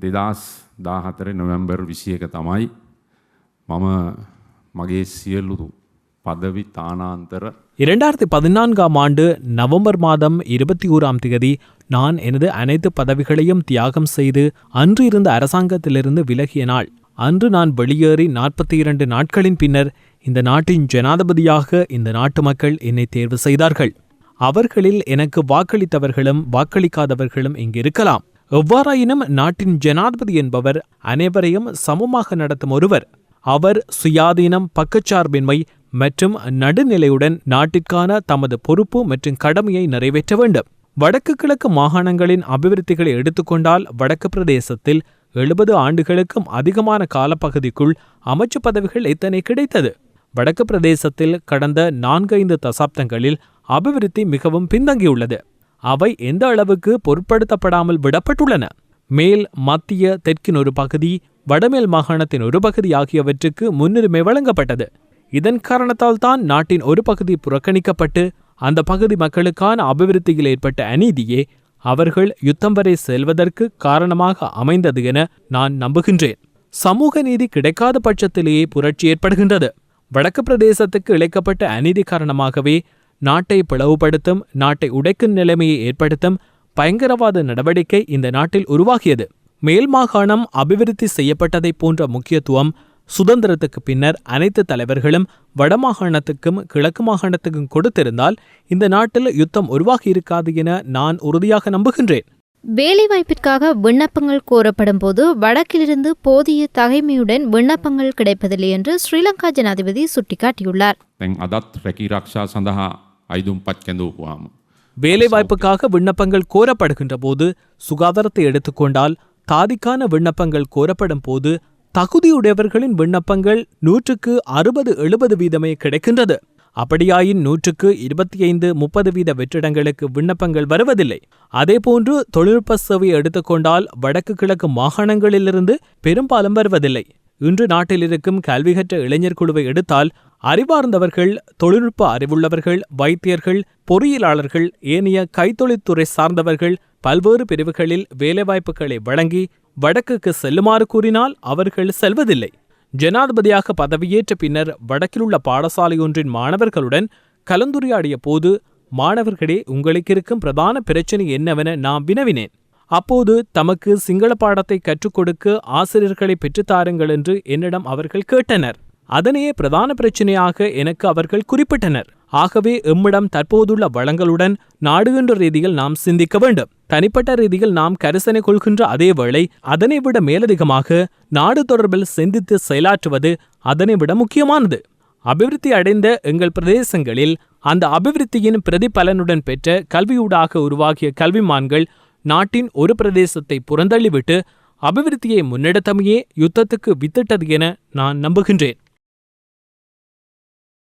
දෙදස් දාහතර නොවැම්බර් විසියක තමයි මම මගේ සියල්ලු பதவி தானாந்தர இரண்டாயிரத்தி பதினான்காம் ஆண்டு நவம்பர் மாதம் இருபத்தி ஓராம் தேதி நான் எனது அனைத்து பதவிகளையும் தியாகம் செய்து அன்று இருந்த அரசாங்கத்திலிருந்து விலகிய நாள் அன்று நான் வெளியேறி நாற்பத்தி இரண்டு நாட்களின் பின்னர் இந்த நாட்டின் ஜனாதிபதியாக இந்த நாட்டு மக்கள் என்னை தேர்வு செய்தார்கள் அவர்களில் எனக்கு வாக்களித்தவர்களும் வாக்களிக்காதவர்களும் இங்கு இருக்கலாம் எவ்வாறாயினும் நாட்டின் ஜனாதிபதி என்பவர் அனைவரையும் சமமாக நடத்தும் ஒருவர். அவர் சுயாதீனம் பக்கச்சார்பின்மை மற்றும் நடுநிலையுடன் நாட்டிற்கான தமது பொறுப்பு மற்றும் கடமையை நிறைவேற்ற வேண்டும். வடக்கு கிழக்கு மாகாணங்களின் அபிவிருத்திகளை எடுத்துக்கொண்டால் வடக்கு பிரதேசத்தில் எழுபது ஆண்டுகளுக்கும் அதிகமான காலப்பகுதிக்குள் அமைச்சு பதவிகள் எத்தனை கிடைத்தது. வடக்கு பிரதேசத்தில் கடந்த நான்கைந்து தசாப்தங்களில் அபிவிருத்தி மிகவும் பின்தங்கியுள்ளது. அவை எந்த அளவுக்கு பொருட்படுத்தப்படாமல் விடப்பட்டுள்ளன? மேல் மத்திய தெற்கின் ஒரு பகுதி வடமேல் மாகாணத்தின் ஒரு பகுதி ஆகியவற்றுக்கு முன்னுரிமை வழங்கப்பட்டது. இதன் காரணத்தால் தான் நாட்டின் ஒரு பகுதி புறக்கணிக்கப்பட்டு அந்த பகுதி மக்களுக்கான அபிவிருத்தியில் ஏற்பட்ட அநீதியே அவர்கள் யுத்தம் வரை செல்வதற்கு காரணமாக அமைந்தது என நான் நம்புகின்றேன். சமூக நீதி கிடைக்காத பட்சத்திலேயே புரட்சி ஏற்படுகின்றது. வடக்கு பிரதேசத்துக்கு இழைக்கப்பட்ட அநீதி காரணமாகவே நாட்டை பிளவுபடுத்தும் நாட்டை உடைக்கும் நிலைமையை ஏற்படுத்தும் பயங்கரவாத நடவடிக்கை இந்த நாட்டில் உருவாகியது. மேல் மாகாணம் அபிவிருத்தி செய்யப்பட்டதைப் போன்ற முக்கியத்துவம் சுதந்திரத்துக்கு பின்னர் அனைத்து தலைவர்களும் வடமாகாணத்துக்கும் கிழக்கு மாகாணத்துக்கும் கொடுத்திருந்தால் இந்த நாட்டில் யுத்தம் உருவாகி இருக்காது என நான் உறுதியாக நம்புகின்றேன். வேலைவாய்ப்பிற்காக விண்ணப்பங்கள் கோரப்படும் போது வடக்கிலிருந்து போதிய தகைமையுடன் விண்ணப்பங்கள் கிடைப்பதில்லை என்று ஸ்ரீலங்கா ஜனாதிபதி சுட்டிக்காட்டியுள்ளார். வேலைவாய்ப்புக்காக விண்ணப்பங்கள் கோரப்படுகின்ற போது சுகாதாரத்தை எடுத்துக்கொண்டால் தாதிக்கான விண்ணப்பங்கள் கோரப்படும் போது தகுதியுடையவர்களின் விண்ணப்பங்கள் நூற்றுக்கு அறுபது எழுபது வீதமே கிடைக்கின்றது. அப்படியாயின் நூற்றுக்கு இருபத்தி ஐந்து முப்பது வீத வெற்றிடங்களுக்கு விண்ணப்பங்கள் வருவதில்லை. அதேபோன்று தொழில்நுட்ப சேவையை எடுத்துக்கொண்டால் வடக்கு கிழக்கு மாகாணங்களிலிருந்து பெரும்பாலும் வருவதில்லை. இன்று நாட்டில் இருக்கும் கல்வி கற்ற இளைஞர் குழுவை எடுத்தால் அறிவார்ந்தவர்கள் தொழில்நுட்ப அறிவுள்ளவர்கள் வைத்தியர்கள் பொறியியலாளர்கள் ஏனைய கைத்தொழில்துறை சார்ந்தவர்கள் பல்வேறு பிரிவுகளில் வேலைவாய்ப்புகளை வழங்கி வடக்குக்கு செல்லுமாறு கூறினால் அவர்கள் செல்வதில்லை. ஜனாதிபதியாக பதவியேற்ற பின்னர் வடக்கிலுள்ள பாடசாலையொன்றின் மாணவர்களுடன் கலந்துரையாடிய போது மாணவர்களே உங்களுக்கு இருக்கும் பிரதான பிரச்சனை என்னவென நான் வினவினேன். அப்போது தமக்கு சிங்கள பாடத்தை கற்றுக் கொடுக்க ஆசிரியர்களை பெற்றுத்தாருங்கள் என்று என்னிடம் அவர்கள் கேட்டனர். அதனையே பிரதான பிரச்சனையாக எனக்கு அவர்கள் குறிப்பிட்டனர். ஆகவே எம்மிடம் தற்போதுள்ள வளங்களுடன் நாடுகின்ற ரீதியில் நாம் சிந்திக்க வேண்டும். தனிப்பட்ட ரீதியில் நாம் கரிசனை கொள்கின்ற அதே வேளை அதனை விட மேலதிகமாக நாடு தொடர்பில் சிந்தித்து செயலாற்றுவது அதனை விட முக்கியமானது. அபிவிருத்தி அடைந்த எங்கள் பிரதேசங்களில் அந்த அபிவிருத்தியின் பிரதிபலனுடன் பெற்ற கல்வியூடாக உருவாகிய கல்விமான்கள் நாட்டின் ஒரு பிரதேசத்தை புறந்தள்ளிவிட்டு அபிவிருத்தியை முன்னெடுத்தமையே யுத்தத்துக்கு வித்திட்டது என நான் நம்புகின்றேன்.